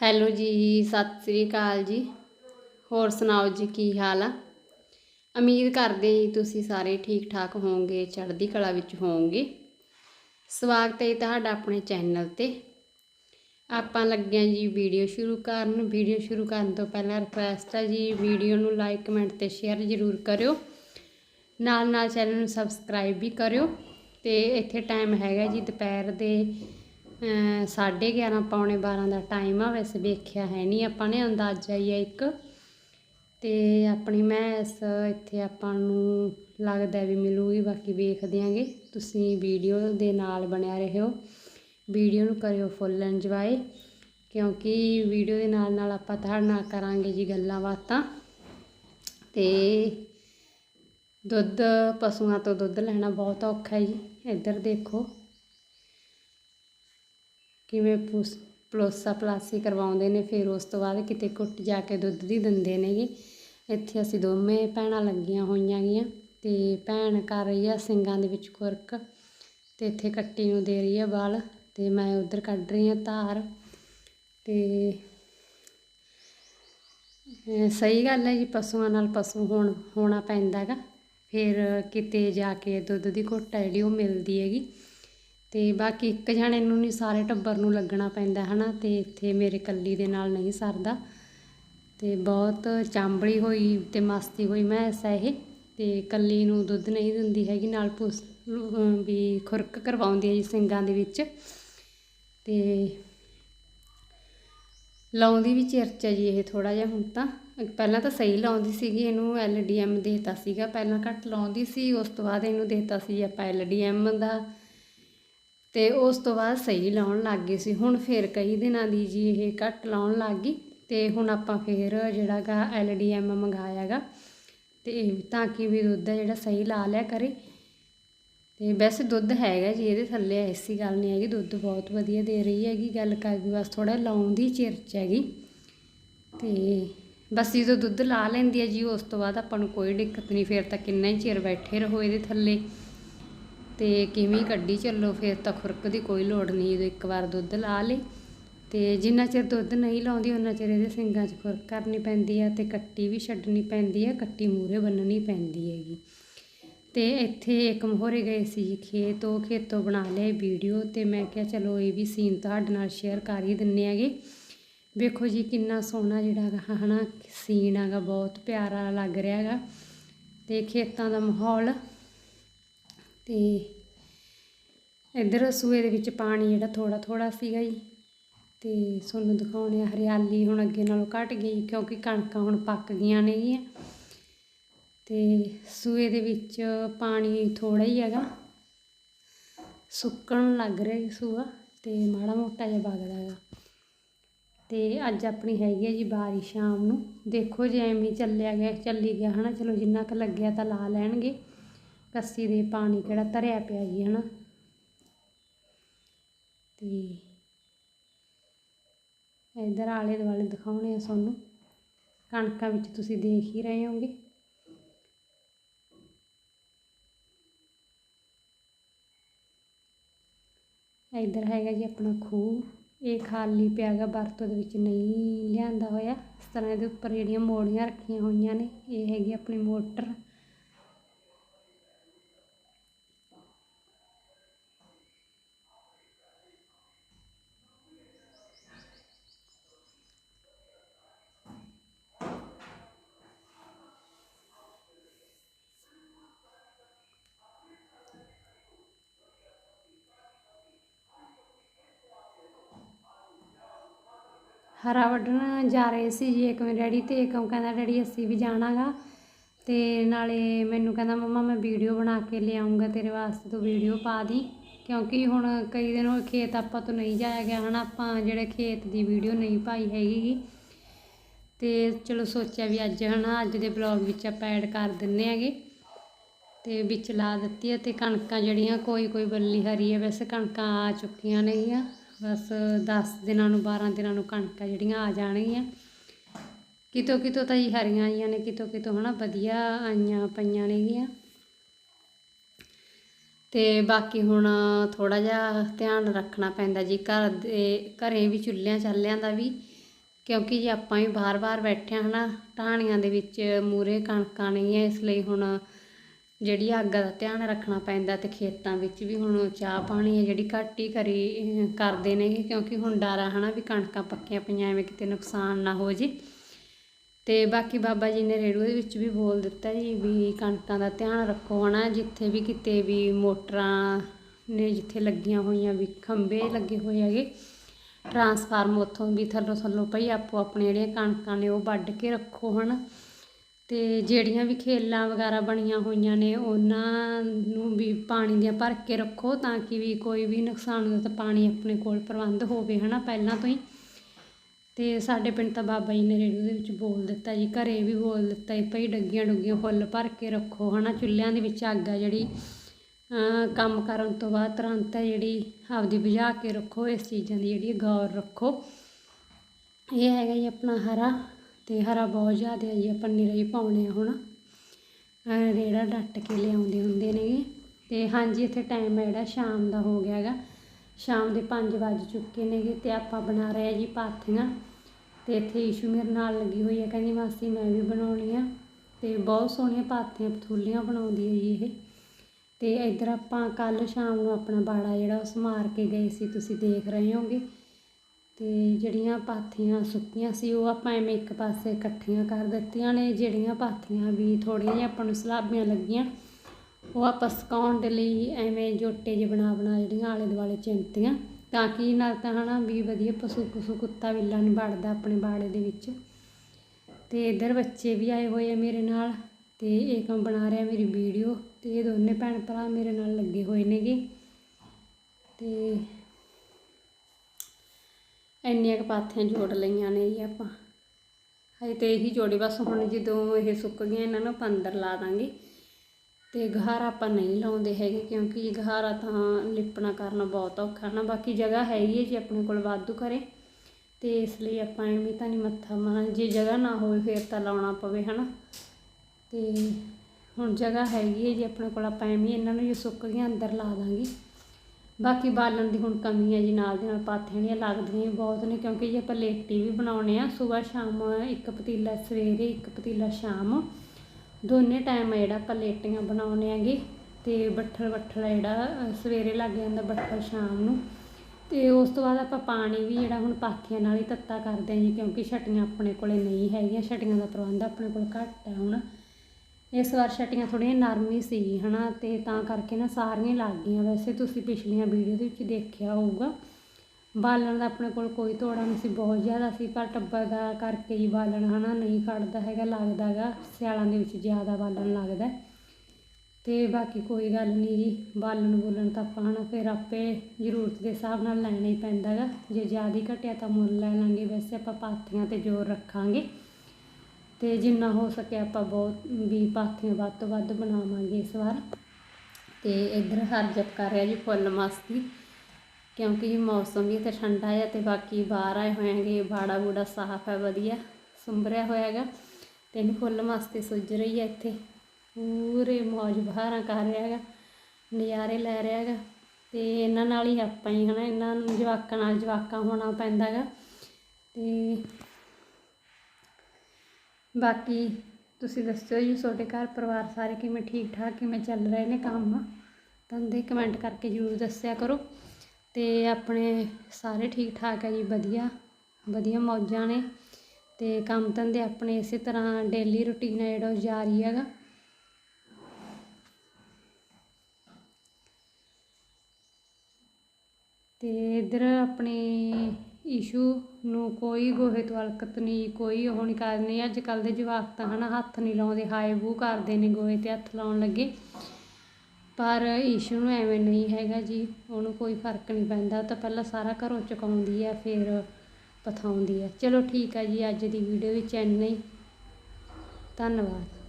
Hello ਜੀ, ਸਤਿ ਸ੍ਰੀ ਅਕਾਲ ਜੀ। ਹੋਰ ਸੁਣਾਓ ਜੀ, ਕੀ ਹਾਲ ਆ? ਉਮੀਦ ਕਰਦੇ ਜੀ ਤੁਸੀਂ ਸਾਰੇ ਠੀਕ ਠਾਕ ਹੋਵੋਗੇ, ਚੜ੍ਹਦੀ ਕਲਾ ਵਿੱਚ ਹੋਵੋਗੇ। ਸਵਾਗਤ ਹੈ ਤੁਹਾਡਾ ਆਪਣੇ ਚੈਨਲ ਤੇ। ਆਪਾਂ ਲੱਗਿਆ ਜੀ ਵੀਡੀਓ ਸ਼ੁਰੂ ਕਰਨ। ਵੀਡੀਓ ਸ਼ੁਰੂ ਕਰਨ ਤੋਂ ਪਹਿਲਾਂ ਰਿਕੁਐਸਟ ਹੈ ਜੀ, ਵੀਡੀਓ ਨੂੰ ਲਾਈਕ ਕਮੈਂਟ ਤੇ ਸ਼ੇਅਰ ਜ਼ਰੂਰ ਕਰਿਓ। ਨਾਲ ਨਾਲ ਚੈਨਲ ਨੂੰ ਸਬਸਕ੍ਰਾਈਬ ਵੀ ਕਰਿਓ। ਤੇ ਇੱਥੇ ਟਾਈਮ ਹੈਗਾ ਜੀ ਦੁਪਹਿਰ ਦੇ ਅਮ ਸਾਢੇ 11 ਪੌਣੇ 12 ਦਾ ਟਾਈਮ ਆ, ਵੈਸੇ ਵੇਖਿਆ ਹੈ ਨਹੀਂ ਆਪਾਂ ਨੇ ਅੰਦਾਜ਼ਾ ਹੀ ਆ ਇੱਕ। ਤੇ ਆਪਣੀ ਮੈਸ ਇੱਥੇ ਆਪਾਂ ਨੂੰ ਲੱਗਦਾ ਵੀ ਮਿਲੂਗੀ, ਬਾਕੀ ਵੇਖਦੇ ਆਂਗੇ ਤੁਸੀਂ ਵੀਡੀਓ ਦੇ ਨਾਲ ਬਣਿਆ ਰਹੋ। ਵੀਡੀਓ ਨੂੰ ਕਰਿਓ ਫੁੱਲ ਇੰਜੋਏ ਕਿਉਂਕਿ ਵੀਡੀਓ ਦੇ ਨਾਲ ਨਾਲ ਆਪਾਂ ਤੁਹਾਡੇ ਨਾਲ ਕਰਾਂਗੇ ਜੀ ਗੱਲਾਂ ਬਾਤਾਂ। ਤੇ ਦੁੱਧ, ਪਸ਼ੂਆਂ ਤੋਂ ਦੁੱਧ ਲੈਣਾ ਬਹੁਤ ਔਖਾ ਹੈ ਜੀ। ਇੱਧਰ ਦੇਖੋ। ਕਿਵੇਂ ਪੁਸ ਪਲੋਸਾ ਪਲਾਸੀ ਕਰਵਾਉਂਦੇ ਨੇ, ਫਿਰ ਉਸ ਤੋਂ ਬਾਅਦ ਕਿਤੇ ਕੁੱਟ ਜਾ ਕੇ ਦੁੱਧ ਦੀ ਦਿੰਦੇ ਨੇਗੇ। ਇੱਥੇ ਅਸੀਂ ਦੋਵੇਂ ਭੈਣਾਂ ਲੱਗੀਆਂ ਹੋਈਆਂ ਗੀਆਂ ਤੇ ਭੈਣ ਕਰ ਰਹੀ ਆ ਸਿੰਗਾਂ ਦੇ ਵਿੱਚ ਖੁਰਕ ਤੇ ਇੱਥੇ ਕੱਟੀ ਨੂੰ ਦੇ ਰਹੀ ਆ ਵਾਲ ਤੇ ਮੈਂ ਉਧਰ ਕੱਢ ਰਹੀ ਆ ਧਾਰ ਤੇ ਸਹੀ ਗੱਲ ਹੈ ਜੀ, ਪਸ਼ੂਆਂ ਨਾਲ ਪਸ਼ੂ ਹੋਣ ਹੋਣਾ ਪੈਂਦਾ ਗਾ। ਫਿਰ ਕਿਤੇ ਜਾ ਕੇ ਦੁੱਧ ਦੀ ਘੁੱਟ ਹੈ ਜਿਹੜੀ ਉਹ ਮਿਲਦੀ ਹੈਗੀ। ਅਤੇ ਬਾਕੀ ਇੱਕ ਜਣੇ ਨੂੰ ਨਹੀਂ ਸਾਰੇ ਟੱਬਰ ਨੂੰ ਲੱਗਣਾ ਪੈਂਦਾ ਹੈ ਨਾ ਅਤੇ ਇੱਥੇ ਮੇਰੇ ਇਕੱਲੀ ਦੇ ਨਾਲ ਨਹੀਂ ਸਰਦਾ। ਅਤੇ ਬਹੁਤ ਚਾਂਬੜੀ ਹੋਈ ਅਤੇ ਮਸਤੀ ਹੋਈ ਮੈਂ ਹੈ ਇਹ ਅਤੇ ਕੱਲੀ ਨੂੰ ਦੁੱਧ ਨਹੀਂ ਦਿੰਦੀ ਹੈਗੀ, ਨਾਲ ਪੁਸ ਵੀ ਖੁਰਕ ਕਰਵਾਉਂਦੀ ਹੈ ਜੀ ਸਿੰਗਾਂ ਦੇ ਵਿੱਚ। ਅਤੇ ਲਾਉਂਦੀ ਵੀ ਚਿਰਚ ਹੈ ਜੀ ਇਹ ਥੋੜਾ ਜਿਹਾ ਹੁਣ ਤਾਂ। ਪਹਿਲਾਂ ਤਾਂ ਸਹੀ ਲਾਉਂਦੀ ਸੀਗੀ, ਇਹਨੂੰ ਐਲਡੀਐਮ ਦੇਤਾ ਸੀਗਾ, ਪਹਿਲਾਂ ਘੱਟ ਲਾਉਂਦੀ ਸੀ, ਉਸ ਤੋਂ ਬਾਅਦ ਇਹਨੂੰ ਦੇਤਾ ਸੀ ਆਪਾਂ ਐਲਡੀਐਮ ਦਾ। ਤੇ ਉਸ ਤੋਂ ਬਾਅਦ ਸਹੀ ਲਾਉਣ ਲੱਗ ਗਏ ਸੀ। ਹੁਣ ਫਿਰ ਕਈ ਦਿਨਾਂ ਦੀ ਜੀ ਇਹ ਘੱਟ ਲਾਉਣ ਲੱਗ ਗਈ ਤੇ ਹੁਣ ਆਪਾਂ ਫਿਰ ਜਿਹੜਾ ਗਾ ਐਲਡੀਐਮ ਮੰਗਾਇਆਗਾ ਤੇ ਤਾਂ ਕਿ ਵੀ ਦੁੱਧ ਹੈ ਜਿਹੜਾ ਸਹੀ ਲਾ ਲਿਆ ਕਰੇ। ਤੇ ਵੈਸੇ ਦੁੱਧ ਹੈਗਾ ਜੀ, ਇਹਦੇ ਥੱਲੇ ਐਸੀ ਗੱਲ ਨਹੀਂ ਹੈਗੀ, ਦੁੱਧ ਬਹੁਤ ਵਧੀਆ ਦੇ ਰਹੀ ਹੈਗੀ। ਗੱਲ ਕਰ ਵੀ ਬਸ ਥੋੜਾ ਲਾਉਣ ਦੀ ਚਿਰਚ ਹੈਗੀ। ਤੇ ਬਸ ਜਦੋਂ ਦੁੱਧ ਲਾ ਲੈਂਦੀ ਹੈ ਜੀ, ਉਸ ਤੋਂ ਬਾਅਦ ਆਪਾਂ ਨੂੰ ਕੋਈ ਦਿੱਕਤ ਨਹੀਂ, ਫਿਰ ਤਾਂ ਕਿੰਨਾ ਹੀ ਚਿਰ ਬੈਠੇ ਰਹੋ ਇਹਦੇ ਥੱਲੇ। ਤੇ ਕਿਵੇਂ ਕੱਢੀ ਚੱਲੋ, ਫਿਰ ਤਾਂ ਖੁਰਕ ਦੀ ਕੋਈ ਲੋੜ ਨਹੀਂ ਜਦੋਂ ਇੱਕ ਵਾਰ ਦੁੱਧ ਲਾ ਲੇ। ਤੇ ਜਿੰਨਾ ਚਿਰ ਦੁੱਧ ਨਹੀਂ ਲਾਉਂਦੀ ਉਹਨਾਂ ਚਿਰ ਇਹਦੇ ਸਿੰਗਾਂ 'ਚ ਖੁਰਕ ਕਰਨੀ ਪੈਂਦੀ ਆ ਤੇ ਕੱਟੀ ਵੀ ਛੱਡਣੀ ਪੈਂਦੀ ਆ, ਕੱਟੀ ਮੂਰੇ ਬੰਨਣੀ ਪੈਂਦੀ ਹੈਗੀ। ਤੇ ਇੱਥੇ ਇੱਕ ਮਹੋਰੇ ਗਏ ਸੀ ਜੀ ਖੇਤ, ਉਹ ਖੇਤੋਂ ਬਣਾ ਲਏ ਵੀਡੀਓ ਤੇ ਮੈਂ ਕਿਹਾ ਚਲੋ ਇਹ ਵੀ ਸੀਨ ਤੁਹਾਡੇ ਨਾਲ ਸ਼ੇਅਰ ਕਰ ਹੀ ਦਿੰਨੇ ਆਗੇ ਵੇਖੋ ਜੀ ਕਿੰਨਾ ਸੋਹਣਾ ਜਿਹੜਾ ਹੈਗਾ, ਹਨਾ, ਸੀਨ ਹੈਗਾ, ਬਹੁਤ ਪਿਆਰਾ ਲੱਗ ਰਿਹਾ ਹੈਗਾ। ਤੇ ਖੇਤਾਂ ਦਾ ਮਾਹੌਲ ਤੇ ਇੱਧਰ ਸੂਏ ਦੇ ਵਿੱਚ ਪਾਣੀ ਜਿਹੜਾ ਥੋੜਾ ਥੋੜਾ ਸੀਗਾ ਜੀ ਤੇ ਤੁਹਾਨੂੰ ਦਿਖਾਉਣੇ ਆ ਹਰਿਆਲੀ ਹੁਣ ਅੱਗੇ ਨਾਲੋਂ ਘਟ ਗਈ ਕਿਉਂਕਿ ਕਣਕਾਂ ਹੁਣ ਪੱਕ ਗਈਆਂ ਨੇਗੀਆਂ ਤੇ ਸੂਏ ਦੇ ਵਿੱਚ ਪਾਣੀ ਥੋੜਾ ਹੀ ਹੈਗਾ। ਸੁੱਕਣ ਲੱਗ ਰਿਹਾ ਜੀ ਸੂਆ ਤੇ ਮਾੜਾ ਮੋਟਾ ਜਿਹਾ ਵਗਦਾ ਹੈਗਾ। ਤੇ ਅੱਜ ਆਪਣੀ ਹੈਗੀ ਹੈ ਜੀ ਬਾਰਿਸ਼ ਸ਼ਾਮ ਨੂੰ। ਦੇਖੋ ਜੇ ਐਵੇਂ ਚੱਲਿਆ ਗਿਆ, ਚੱਲੀ ਗਿਆ ਹਨਾ, ਚਲੋ ਜਿੰਨਾ ਕੁ ਲੱਗਿਆ ਤਾਂ ਲਾ ਲੈਣਗੇ। ਕੱਸੀ ਦੇ ਪਾਣੀ ਕਿਹੜਾ ਧਰਿਆ ਪਿਆ ਜੀ, ਹਨਾ? ਤੇ ਇਧਰ ਆਲੇ ਦੁਆਲੇ ਦਿਖਾਉਣੇ ਆ ਤੁਹਾਨੂੰ। ਕਣਕਾਂ ਵਿੱਚ ਤੁਸੀਂ ਦੇਖ ਹੀ ਰਹੇ ਹੋਗੇ। ਇਧਰ ਹੈਗਾ ਜੀ ਆਪਣਾ ਖੂਹ। ਇਹ ਖਾਲੀ ਪਿਆ ਗਾ, ਵਰਤੋਂ ਦੇ ਵਿੱਚ ਨਹੀਂ ਲਿਆਂਦਾ ਹੋਇਆ। ਇਸ ਤਰ੍ਹਾਂ ਇਹਦੇ ਉੱਪਰ ਜਿਹੜੀਆਂ ਮੋੜੀਆਂ ਰੱਖੀਆਂ ਹੋਈਆਂ ਨੇ, ਇਹ ਹੈਗੀ ਆਪਣੀ ਮੋਟਰ। ਹਰਾ ਵੱਢਣ ਜਾ ਰਹੇ ਸੀ ਜੀ, ਇੱਕ ਮੇਰੇ ਡੈਡੀ ਤੇ ਇੱਕ ਕਹਿੰਦਾ, ਡੈਡੀ, ਅਸੀਂ ਵੀ ਜਾਣਾਗਾ। ਤੇ ਨਾਲੇ ਮੈਨੂੰ ਕਹਿੰਦਾ, ਮੰਮਾ, ਮੈਂ ਵੀਡੀਓ ਬਣਾ ਕੇ ਲਿਆਉਂਗਾ ਤੇਰੇ ਵਾਸਤੇ, ਤੂੰ ਵੀਡੀਓ ਪਾ ਦੀ। ਕਿਉਂਕਿ ਹੁਣ ਕਈ ਦਿਨ ਹੋ ਖੇਤ ਆਪਾਂ ਤੋਂ ਨਹੀਂ ਜਾਇਆ ਗਿਆ, ਹਨਾ, ਆਪਾਂ ਜਿਹੜੇ ਖੇਤ ਦੀ ਵੀਡੀਓ ਨਹੀਂ ਪਾਈ ਹੈਗੀ ਗੀ। ਤੇ ਚਲੋ ਸੋਚਿਆ ਵੀ ਅੱਜ, ਹਨਾ, ਅੱਜ ਦੇ ਬਲੌਗ ਵਿੱਚ ਆਪਾਂ ਐਡ ਕਰ ਦਿੰਨੇ ਹੈਗੇ। ਤੇ ਵਿੱਚ ਲਾ ਦਿੱਤੀ ਹੈ ਤੇ ਕਣਕਾਂ ਜਿਹੜੀਆਂ ਕੋਈ ਕੋਈ ਬੱਲੀ ਹਰੀ ਹੈ ਵੈਸੇ ਕਣਕਾਂ ਆ ਚੁੱਕੀਆਂ ਨੇਗੀਆਂ। ਬਸ 10 ਦਿਨਾਂ ਨੂੰ 12 ਦਿਨਾਂ ਨੂੰ ਕਣਕਾਂ ਜਿਹੜੀਆਂ ਆ ਜਾਣਗੀਆਂ। ਕਿਤੋਂ ਕਿਤੋਂ ਤਾਂ ਹੀ ਹਰੀਆਂ ਆਈਆਂ ਨੇ, ਕਿਤੋਂ ਕਿਤੋਂ ਹਨਾ ਵਧੀਆ ਆਈਆਂ ਪਈਆਂ ਨੇਗੀਆਂ ਤੇ ਬਾਕੀ ਹੁਣ ਥੋੜਾ ਜਿਹਾ ਧਿਆਨ ਰੱਖਣਾ ਪੈਂਦਾ ਜੀ, ਘਰ ਦੇ, ਘਰੇ ਵੀ ਚੁੱਲ੍ਹਿਆਂ ਚੱਲਿਆਂ ਦਾ ਵੀ। ਕਿਉਂਕਿ ਜੇ ਆਪਾਂ ਵੀ ਬਾਹਰ ਬਾਹਰ ਬੈਠੇ ਹਾਂ ਨਾ ਟਾਹਣੀਆਂ ਦੇ ਵਿੱਚ ਮੂਰੇ ਕਣਕਾਂ ਨਹੀਂ ਹੈ ਇਸ ਲਈ ਹੁਣ ਜਿਹੜੀ ਅੱਗ ਦਾ ਧਿਆਨ ਰੱਖਣਾ ਪੈਂਦਾ ਅਤੇ ਖੇਤਾਂ ਵਿੱਚ ਵੀ ਹੁਣ ਚਾਹ ਪਾਣੀ ਹੈ ਜਿਹੜੀ ਘੱਟ ਹੀ ਕਰੀ ਕਰਦੇ ਨੇਗੇ ਕਿਉਂਕਿ ਹੁਣ ਡਰ ਆ ਹਨਾ ਵੀ ਕਣਕਾਂ ਪੱਕੀਆਂ ਪਈਆਂ ਐਵੇਂ ਕਿਤੇ ਨੁਕਸਾਨ ਨਾ ਹੋ ਜੇ। ਤੇ ਬਾਕੀ ਬਾਬਾ ਜੀ ਨੇ ਰੇਡੀਓ ਦੇ ਵਿੱਚ ਵੀ ਬੋਲ ਦਿੱਤਾ ਜੀ ਵੀ ਕਣਕਾਂ ਦਾ ਧਿਆਨ ਰੱਖੋ ਹਨਾ, ਜਿੱਥੇ ਵੀ ਕਿਤੇ ਵੀ ਮੋਟਰਾਂ ਨੇ ਜਿੱਥੇ ਲੱਗੀਆਂ ਹੋਈਆਂ ਵੀ ਖੰਭੇ ਲੱਗੇ ਹੋਏ ਹੈਗੇ, ਟਰਾਂਸਫਾਰਮ ਉੱਥੋਂ ਵੀ ਥੱਲੋਂ ਥੱਲੋਂ ਭਈ ਆਪੋ ਆਪਣੇ ਜਿਹੜੀਆਂ ਕਣਕਾਂ ਨੇ ਉਹ ਵੱਢ ਕੇ ਰੱਖੋ ਹਨਾ। ਅਤੇ ਜਿਹੜੀਆਂ ਵੀ ਖੇਲਾਂ ਵਗੈਰਾ ਬਣੀਆਂ ਹੋਈਆਂ ਨੇ, ਉਹਨਾਂ ਨੂੰ ਵੀ ਪਾਣੀ ਦੀਆਂ ਭਰ ਕੇ ਰੱਖੋ ਤਾਂ ਕਿ ਵੀ ਕੋਈ ਵੀ ਨੁਕਸਾਨ ਹੁੰਦਾ ਤਾਂ ਪਾਣੀ ਆਪਣੇ ਕੋਲ ਪ੍ਰਬੰਧ ਹੋਵੇ ਹੈ ਨਾ ਪਹਿਲਾਂ ਤੋਂ ਹੀ। ਅਤੇ ਸਾਡੇ ਪਿੰਡ ਤਾਂ ਬਾਬਾ ਜੀ ਨੇ ਰੇਡੀਓ ਦੇ ਵਿੱਚ ਬੋਲ ਦਿੱਤਾ ਜੀ, ਘਰੇ ਵੀ ਬੋਲ ਦਿੱਤਾ ਜੀ, ਭਈ ਡੱਗੀਆਂ ਡੁੱਗੀਆਂ ਫੁੱਲ ਭਰ ਕੇ ਰੱਖੋ ਹੈ ਨਾ ਚੁੱਲ੍ਹਿਆਂ ਦੇ ਵਿੱਚ ਅੱਗ ਆ ਜਿਹੜੀ ਕੰਮ ਕਰਨ ਤੋਂ ਬਾਅਦ ਤੁਰੰਤ ਹੈ ਜਿਹੜੀ ਆਪਦੀ ਬੁਝਾ ਕੇ ਰੱਖੋ, ਇਸ ਚੀਜ਼ਾਂ ਦੀ ਜਿਹੜੀ ਗੌਰ ਰੱਖੋ। ਇਹ ਹੈਗਾ ਜੀ ਆਪਣਾ ਹਰਾ ਤੇ ਹਰਾ ਬਹੁਤ ਜ਼ਿਆਦਾ ਹੈ ਜੀ, ਆਪਾਂ ਨਿਰਾ ਹੀ ਪਾਉਣੇ ਆ ਹੁਣ। ਰੇੜਾ ਡੱਟ ਕੇ ਲਿਆਉਂਦੇ ਹੁੰਦੇ ਨੇਗੇ। ਤੇ ਹਾਂਜੀ, ਇੱਥੇ ਟਾਈਮ ਹੈ ਜਿਹੜਾ, ਸ਼ਾਮ ਦਾ ਹੋ ਗਿਆ ਹੈਗਾ। ਸ਼ਾਮ ਦੇ 5 ਵੱਜ ਚੁੱਕੇ ਨੇਗੇ ਤੇ ਆਪਾਂ ਬਣਾ ਰਹੇ ਆ ਜੀ ਪਾਥੀਆਂ। ਤੇ ਇੱਥੇ ਈਸ਼ੂ ਮੇਰੇ ਨਾਲ ਲੱਗੀ ਹੋਈ ਹੈ ਕਹਿੰਦੀ ਮਾਸੀ ਮੈਂ ਵੀ ਬਣਾਉਣੀ ਆ। ਤੇ ਬਹੁਤ ਸੋਹਣੀਆਂ ਪਾਥੀਆਂ, ਪਥੂਲੀਆਂ ਬਣਾਉਂਦੀ ਹੈ ਜੀ ਇਹ। ਤੇ ਇੱਧਰ ਆਪਾਂ ਕੱਲ ਸ਼ਾਮ ਨੂੰ ਆਪਣਾ ਬਾੜਾ ਜਿਹੜਾ ਉਹ ਸਮਾਰ ਕੇ ਗਏ ਸੀ, ਤੁਸੀਂ ਦੇਖ ਰਹੇ ਹੋਗੇ। ਅਤੇ ਜਿਹੜੀਆਂ ਪਾਥੀਆਂ ਸੁੱਕੀਆਂ ਸੀ, ਉਹ ਆਪਾਂ ਐਵੇਂ ਇੱਕ ਪਾਸੇ ਇਕੱਠੀਆਂ ਕਰ ਦਿੱਤੀਆਂ ਨੇ। ਜਿਹੜੀਆਂ ਪਾਥੀਆਂ ਵੀ ਥੋੜ੍ਹੀਆਂ ਜਿਹੀਆਂ ਆਪਾਂ ਨੂੰ ਸਲਾਬੀਆਂ ਲੱਗੀਆਂ, ਉਹ ਆਪਾਂ ਸੁਕਾਉਣ ਦੇ ਲਈ ਐਵੇਂ ਜੋਟੇ ਜਿਹੇ ਬਣਾ ਬਣਾ ਜਿਹੜੀਆਂ ਆਲੇ ਦੁਆਲੇ ਚਿੰਤੀਆਂ ਤਾਂ ਕਿ ਨਾਲ ਤਾਂ ਹਨਾ ਵੀ ਵਧੀਆ ਪਸ਼ੂ ਪਸ਼ੂ ਕੁੱਤਾ ਬਿੱਲਾ ਨਹੀਂ ਵੜਦਾ ਆਪਣੇ ਬਾੜੇ ਦੇ ਵਿੱਚ। ਤੇ ਇੱਧਰ ਬੱਚੇ ਵੀ ਆਏ ਹੋਏ ਆ ਮੇਰੇ ਨਾਲ ਤੇ ਕੰਮ ਬਣਾ ਰਿਹਾ ਮੇਰੀ ਵੀਡੀਓ ਤੇ ਇਹ ਦੋਨੇ ਭੈਣ ਭਰਾ ਮੇਰੇ ਨਾਲ ਲੱਗੇ ਹੋਏ ਨੇਗੇ। ਤੇ ਇੰਨੀਆਂ ਕੁ ਪਾਥੀਆਂ ਜੋੜ ਲਈਆਂ ਨੇ ਜੀ ਆਪਾਂ। ਹਜੇ ਤੇ ਇਹੀ ਜੋੜੀ, ਬਸ ਹੁਣ ਜਦੋਂ ਇਹ ਸੁੱਕ ਗਈਆਂ ਇਹਨਾਂ ਨੂੰ ਆਪਾਂ ਅੰਦਰ ਲਾ ਦਾਂਗੇ। ਤੇ ਗਹਾਰਾ ਆਪਾਂ ਨਹੀਂ ਲਾਉਂਦੇ ਹੈਗੇ, ਕਿਉਂਕਿ ਗਹਾਰਾ ਤਾਂ ਲਿਪਣਾ ਕਰਨਾ ਬਹੁਤ ਔਖਾ ਨਾ। ਬਾਕੀ ਜਗ੍ਹਾ ਹੈਗੀ ਹੈ ਜੀ ਆਪਣੇ ਕੋਲ ਵਾਧੂ ਕਰੇ ਤੇ ਇਸ ਲਈ ਆਪਾਂ ਐਵੇਂ ਤਾਂ ਨਹੀਂ ਮੱਥਾ ਮਾਰ ਜੇ ਜਗ੍ਹਾ ਨਾ ਹੋਵੇ ਫਿਰ ਤਾਂ ਲਾਉਣਾ ਪਵੇ, ਹਨਾ। ਤੇ ਹੁਣ ਜਗ੍ਹਾ ਹੈਗੀ ਹੈ ਜੀ ਆਪਣੇ ਕੋਲ, ਆਪਾਂ ਐਵੇਂ ਇਹਨਾਂ ਨੂੰ ਜੇ ਸੁੱਕ ਗਈਆਂ ਅੰਦਰ ਲਾ ਦਾਂਗੇ। ਬਾਕੀ ਬਾਲਣ ਦੀ ਹੁਣ ਕਮੀ ਹੈ ਜੀ, ਨਾਲ ਦੇ ਨਾਲ ਪਾਥੀਆਂ ਜਿਹੜੀਆਂ ਲੱਗਦੀਆਂ ਵੀ ਬਹੁਤ ਨੇ, ਕਿਉਂਕਿ ਜੇ ਆਪਾਂ ਲੇਟੀ ਵੀ ਬਣਾਉਣੇ ਆ, ਸਵੇਰ ਸ਼ਾਮ ਇੱਕ ਪਤੀਲਾ, ਸਵੇਰੇ ਇੱਕ ਪਤੀਲਾ ਸ਼ਾਮ। ਦੋਨੇ ਟਾਈਮ ਜਿਹੜਾ ਆਪਾਂ ਲੇਟੀਆਂ ਬਣਾਉਣੇ ਆਗੇ ਤੇ ਬੱਠਲ ਬੱਠਲ ਜਿਹੜਾ ਸਵੇਰੇ ਲੱਗ ਜਾਂਦਾ ਬੱਠਲ ਸ਼ਾਮ ਨੂੰ। ਤੇ ਉਸ ਤੋਂ ਬਾਅਦ ਆਪਾਂ ਪਾਣੀ ਵੀ ਜਿਹੜਾ ਹੁਣ ਪਾਥੀਆਂ ਨਾਲ ਹੀ ਤੱਤਾ ਕਰਦੇ ਹਾਂ ਜੀ, ਕਿਉਂਕਿ ਛਟੀਆਂ ਆਪਣੇ ਕੋਲੇ ਨਹੀਂ ਹੈਗੀਆਂ, ਛਟੀਆਂ ਦਾ ਪ੍ਰਬੰਧ ਆਪਣੇ ਕੋਲ ਘੱਟ ਹੈ ਹੁਣ। ਇਸ ਵਾਰ ਛਟੀਆਂ ਥੋੜ੍ਹੀਆਂ ਨਰਮ ਹੀ ਸੀ, ਹਨਾ, ਤੇ ਤਾਂ ਕਰਕੇ ਨਾ ਸਾਰੀਆਂ ਲੱਗ ਗਈਆਂ। ਵੈਸੇ ਤੁਸੀਂ ਪਿਛਲੀਆਂ ਵੀਡੀਓ ਦੇ ਵਿੱਚ ਦੇਖਿਆ ਹੋਊਗਾ। ਬਾਲਣ ਦਾ ਆਪਣੇ ਕੋਲ ਕੋਈ ਤੋੜਾ ਨਹੀਂ ਸੀ, ਬਹੁਤ ਜ਼ਿਆਦਾ ਸੀ, ਪਰ ਟੱਬਰ ਦਾ ਕਰਕੇ ਹੀ ਬਾਲਣ, ਹਨਾ, ਨਹੀਂ ਖੜਦਾ ਹੈਗਾ, ਲੱਗਦਾ ਹੈਗਾ, ਸਿਆਲਾਂ ਦੇ ਵਿੱਚ ਜ਼ਿਆਦਾ ਬਾਲਣ ਲੱਗਦਾ। ਹੈ। ਤੇ ਬਾਕੀ ਕੋਈ ਗੱਲ ਨਹੀਂ ਜੀ, ਬਾਲਣ ਬੋਲਣ ਤਾਂ ਆਪਾਂ, ਹਨਾ, ਫਿਰ ਆਪੇ ਜ਼ਰੂਰਤ ਦੇ ਹਿਸਾਬ ਨਾਲ ਲੈਣਾ ਹੀ ਪੈਂਦਾ ਗਾ ਜੇ ਜ਼ਿਆਦਾ ਘਟਿਆ ਤਾਂ ਮੁੱਲ ਲੈ ਲਾਂਗੇ, ਵੈਸੇ ਆਪਾਂ ਪਾਥੀਆਂ ਤੇ ਜ਼ੋਰ ਰੱਖਾਂਗੇ। ਤੇ ਜਿੰਨਾ ਹੋ ਸਕੇ ਆਪਾਂ ਬਹੁਤ ਵੀ ਪਾਥੀਆਂ ਵੱਧ ਤੋਂ ਵੱਧ ਬਣਾਵਾਂਗੇ ਇਸ ਵਾਰ। ਤੇ ਇੱਧਰ ਹਰਜਪ ਕਰ ਰਿਹਾ ਜੀ ਫੁੱਲ ਮਸਤੀ, ਕਿਉਂਕਿ ਜੀ ਮੌਸਮ ਵੀ ਇੱਥੇ ਠੰਡਾ ਹੈ ਤੇ ਬਾਕੀ ਬਾਹਰ ਆਏ ਹੋਏ ਬਾੜਾ ਬੂੜਾ ਸਾਫ਼ ਹੈ ਵਧੀਆ ਸੁੰਬਰਿਆ ਹੋਇਆ ਹੈਗਾ ਤੇ ਇਹਨੂੰ ਫੁੱਲ ਮਸਤੀ ਸੁੱਜ ਰਹੀ ਹੈ ਇੱਥੇ, ਪੂਰੇ ਮੌਜ ਬਹਾਰਾਂ ਕਰ ਰਿਹਾ ਹੈਗਾ ਨਜ਼ਾਰੇ ਲੈ ਰਿਹਾ ਹੈਗਾ ਤੇ ਇਹਨਾਂ ਨਾਲ ਹੀ ਆਪਾਂ ਹੀ ਹਨਾ, ਇਹਨਾਂ ਨੂੰ ਜਵਾਕਾਂ ਨਾਲ ਜਵਾਕਾਂ ਹੋਣਾ ਪੈਂਦਾ ਹੈਗਾ ਤੇ ਬਾਕੀ ਤੁਸੀਂ ਦੱਸਿਓ ਜੀ, ਤੁਹਾਡੇ ਘਰ ਪਰਿਵਾਰ ਸਾਰੇ ਕਿਵੇਂ ਠੀਕ ਠਾਕ, ਕਿਵੇਂ ਚੱਲ ਰਹੇ ਨੇ ਕੰਮ? ਧੰਦੇ ਕਮੈਂਟ ਕਰਕੇ ਜ਼ਰੂਰ ਦੱਸਿਆ ਕਰੋ। ਤੇ ਆਪਣੇ ਸਾਰੇ ਠੀਕ ਠਾਕ ਹੈ ਜੀ, ਵਧੀਆ ਵਧੀਆ ਮੌਜਾਂ ਨੇ। ਤੇ ਕੰਮ ਧੰਦੇ ਆਪਣੇ ਇਸੇ ਤਰ੍ਹਾਂ ਡੇਲੀ ਰੁਟੀਨ ਹੈ ਜਿਹੜਾ ਉਹ ਜਾਰੀ ਹੈਗਾ। ਤੇ ਇਧਰ ਆਪਣੀ ਇਸ਼ੂ ਨੂੰ ਕੋਈ ਗੋਹੇ ਤੋਂ ਹਲਕਤ ਨਹੀਂ, ਕੋਈ ਉਹ ਨਹੀਂ ਕਰਨੀ ਅੱਜ ਕੱਲ ਦੇ ਜਵਾਕ ਤਾਂ ਹਨਾ ਹੱਥ ਨਹੀਂ ਲਾਉਂਦੇ, ਹਾਏ ਬੂ ਕਰਦੇ ਨੇ ਗੋਹੇ ਤੇ ਹੱਥ ਲਾਉਣ ਲੱਗੇ। ਪਰ ਇਸ਼ੂ ਨੂੰ ਐਵੇਂ ਨਹੀਂ ਹੈਗਾ ਜੀ, ਉਹਨੂੰ ਕੋਈ ਫ਼ਰਕ ਨਹੀਂ ਪੈਂਦਾ ਤਾਂ ਪਹਿਲਾਂ ਸਾਰਾ ਘਰੋਂ ਚੁਕਾਉਂਦੀ ਹੈ ਫਿਰ ਪਥਾਉਂਦੀ ਹੈ ਚਲੋ ਠੀਕ ਹੈ ਜੀ, ਅੱਜ ਦੀ ਵੀਡੀਓ ਵਿੱਚ ਇੰਨਾ ਹੀ। ਧੰਨਵਾਦ।